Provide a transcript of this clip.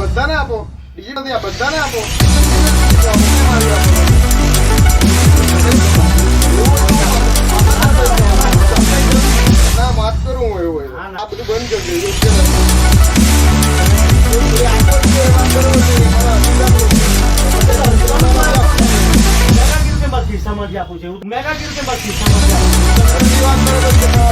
બધાને આપો ડિજિટલ બધાને આપો ના વાત કરું એવું આ બધું બંધ કરી દે. समझ जा पूछे मेगा गिर के बस समझ जा